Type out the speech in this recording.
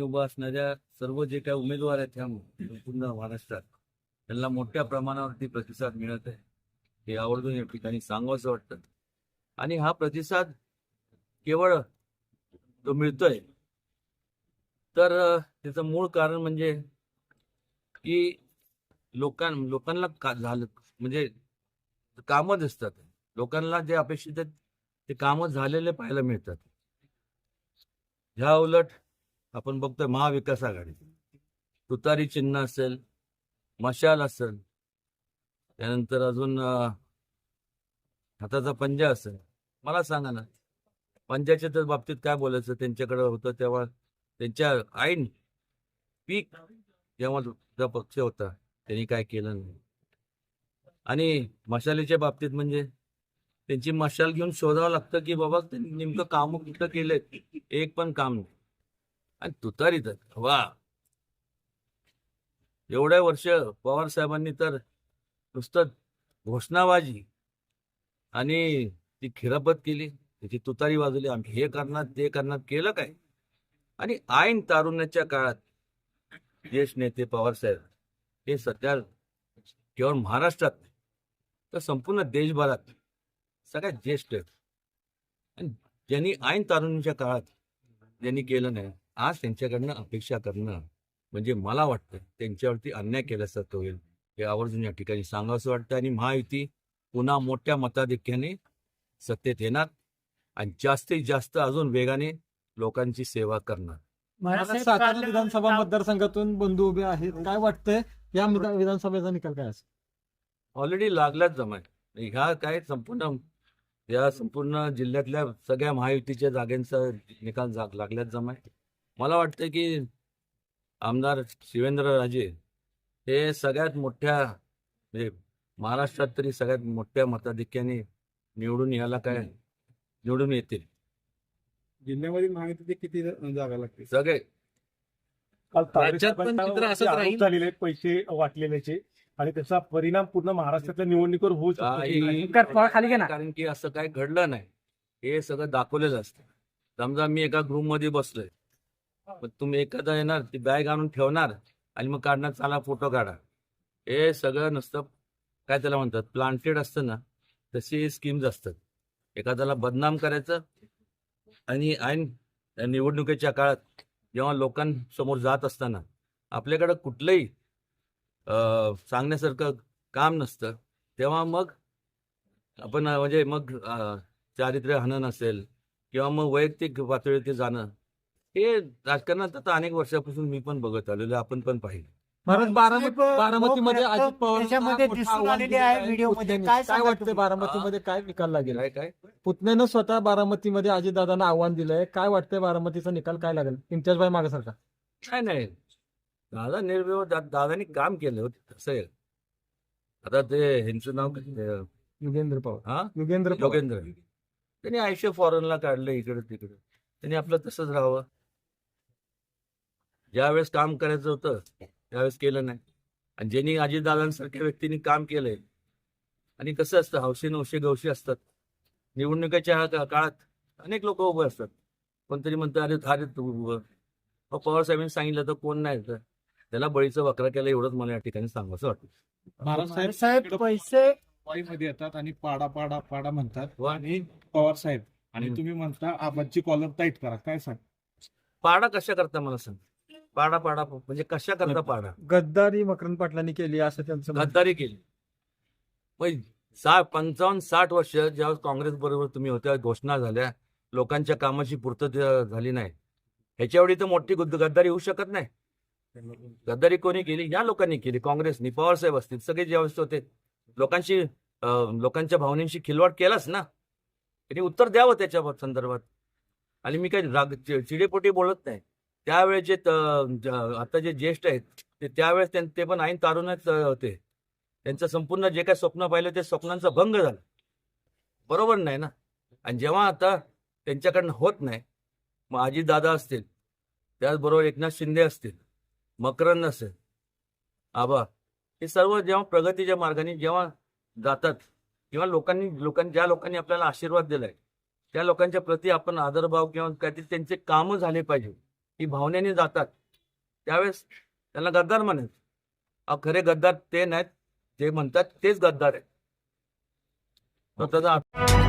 उभा असणाऱ्या सर्व जे काही उमेदवार आहेत ह्या पूर्ण महाराष्ट्रात त्यांना मोठ्या प्रमाणावरती प्रतिसाद मिळत आहे. हे आवर्जून या ठिकाणी सांगावंसं वाटतं. आणि हा प्रतिसाद केवळ तो मिळतोय तर त्याचं मूळ कारण म्हणजे की लोकां लोकांना का झालं म्हणजे कामं दिसतात. लोकांना जे अपेक्षित आहेत ते कामं झालेले पाहायला मिळतात. ह्या उलट आपण बघतोय महाविकास आघाडी. तुतारी चिन्ह असेल मशाल असेल त्यानंतर अजून हाताचा पंजा असेल. मला सांगा ना पंजाच्या तर बाबतीत काय बोलायचं? त्यांच्याकडे होतं तेव्हा त्यांच्या आईन पीक जेव्हा जो पक्ष होता त्यांनी काय केलं नाही. आणि मशालीच्या बाबतीत म्हणजे त्यांची मशाल घेऊन शोधावं लागतं की बाबा नेमकं काम कुठं केलंय एक पण काम नाही. आणि तुतारी तर वा. एवढ्या वर्ष पवार साहेबांनी तर नुसतं घोषणाबाजी आणि ती खिरापत केली त्याची तुतारी वाजवली आम्ही हे करणार ते करणार केलं काय? आणि ऐन तारुण्याच्या काळात ज्येष्ठ नेते पवार साहेब हे सध्या केवळ महाराष्ट्रात नाही, तर संपूर्ण देशभरात सगळ्यात ज्येष्ठ. आहेत आणि ज्यांनी ऐन तारुण्याच्या काळात ज्यांनी केलं नाही आज त्यांच्याकडनं अपेक्षा करणं म्हणजे मला वाटतं त्यांच्यावरती अन्याय केल्यासारखं होईल. हे आवर्जून या ठिकाणी सांगावंसं वाटतं. आणि महायुती पुन्हा मोठ्या मताधिक्याने सत्तेत येणार आणि जास्तीत जास्त अजून वेगाने लोकांची सेवा करणार. सातारा विधानसभा मतदारसंघातून बंधू उभे आहेत. काय वाटतंय? या विधा- विधानसभेचा निकाल काय असेल? ऑलरेडी लागल्याच जमाय. ह्या काय संपूर्ण या संपूर्ण जिल्ह्यातल्या सगळ्या महायुतीच्या जागांचा निकाल जा- लागल्याच जमाय. मला वाटतं की आमदार शिवेंद्र राजे हे सगळ्यात मोठ्या म्हणजे महाराष्ट्रात तरी सगळ्यात मोठ्या मताधिक्याने निवडून यायला काय निवडून येतील. जिल्ह्यामध्ये महायुतीचे किती जागा लागतील? सगळे. काल राज्यात पण चित्र असंच आरोप राहील? झालेले आहेत पैसे वाटलेल्याचे. आणि त्याचा परिणाम पूर्ण महाराष्ट्रातल्या निवडणुकीवर होऊ शकतो. खाली घे ना. कारण की असं काही घडलं नाही. हे सगळं दाखवलेलं असतं. समजा मी एका ग्रुपमध्ये बसलोय. मग तुम्ही एखादा येणार ती बॅग आणून ठेवणार आणि मग काढणार चाला फोटो काढा. हे सगळं नुसतं काय त्याला म्हणतात प्लांटेड असतं ना तशी स्कीम्स असतात. एखाद्याला बदनाम करायचं आणि ऐन निवडणुकीच्या काळात जेव्हा लोकांसमोर जात असताना आपल्याकडं कुठलंही सांगण्यासारखं काम नसतं तेव्हा मग आपण म्हणजे मग चारित्र्य हनन असेल किंवा मग वैयक्तिक पातळीवरती जाणं हे राजकारणात आता अनेक वर्षापासून मी पण बघत आलेलो आपण पण पाहिलं. महाराज बारामती बारामतीमध्ये अजित पवार दिसून आलेले आहे व्हिडिओमध्ये. काय काय? बारामतीमध्ये? काय निकाल लागेल? काय काय? पुतण्यानं स्वतः बारामतीमध्ये अजितदादांना आव्हान दिलंय. काय वाटतंय बारामतीचा निकाल काय लागेल? इम्तियाजभाई मागासारखा काय नाही. दादा निर्भय दादानी काम केलं होतं तसं आहे. आता ते ह्यांचं नाव युगेंद्र पवार. हा? युगेंद्र पवार. योगेंद्र. त्यांनी आयुष्य फॉरेनला काढलं इकडे तिकडे त्यांनी आपलं तसंच राहावं. ज्यावेळेस काम करायचं होतं त्यावेळेस केलं नाही. आणि ज्यांनी अजितदादांसारख्या व्यक्तींनी काम केलंय आणि कसं असतं हौशी नवशी गवशी असतात. निवडणुकीच्या का- काळात अनेक लोक उभे असतात. कोणतरी म्हणतं अरे अरे तू उभं पवार साहेबांनी सांगितलं तर कोण नाही तर त्याला बळीचं वक्रा केलं एवढंच मला या ठिकाणी सांगावं वाटतं. महाराज साहेब साहेब पैसे वाईमध्ये येतात आणि पाडा पाडा पाडा म्हणतात. आणि पवार साहेब आणि. तुम्ही म्हणता आबाची कॉलर टाईट करा. काय सांग? पाडा कशा करता मला सांग? पाडा पाडा म्हणजे कशा करता पाडा? गद्दारी मकरंद पाटलांनी केली असं त्यांचं म्हणणं. गद्दारी केली. मग सा पंचावन्न साठ वर्ष ज्यावेळेस काँग्रेस बरोबर तुम्ही होत्या घोषणा झाल्या लोकांच्या कामाची पूर्तता झाली नाही ह्याच्या एवढी तर मोठी गुद्द- गद्दारी होऊ शकत नाही. गद्दारी कोणी केली? या लोकांनी केली. काँग्रेसनी पवार साहेब असतील सगळे ज्यावेळेस होते लोकांशी अं, लोकांच्या भावनेशी खिलवाड केलाच ना. त्यांनी उत्तर द्यावं त्याच्या संदर्भात. आणि मी काही राग चि- चिडेपोटी बोलत नाही. त्यावेळेचे त- ज- आता जे ज्येष्ठ आहेत ते त्यावेळेस त्यां- ते पण ऐन तारुण्यात होते. त्यांचं संपूर्ण जे काही स्वप्न पाहिलं ते स्वप्नांचा भंग झाला. बरोबर नाही ना? आणि जेव्हा आता त्यांच्याकडनं होत नाही मग दादा असतील त्याचबरोबर एकनाथ शिंदे असतील मकरंद असेल आबा हे सर्व जेव्हा प्रगतीच्या मार्गाने जेव्हा जातात किंवा लोकांनी लोकांनी ज्या लोकांनी आपल्याला आशीर्वाद दिलाय त्या लोकांच्या प्रती आपण आदरभाव किंवा काहीतरी त्यांचे कामं झाले पाहिजे. ही भावनेने जातात. त्यावेळेस त्यांना गद्दार म्हणत खरे गद्दार ते नाहीत. जे म्हणतात तेच गद्दार आहेत. त्याचा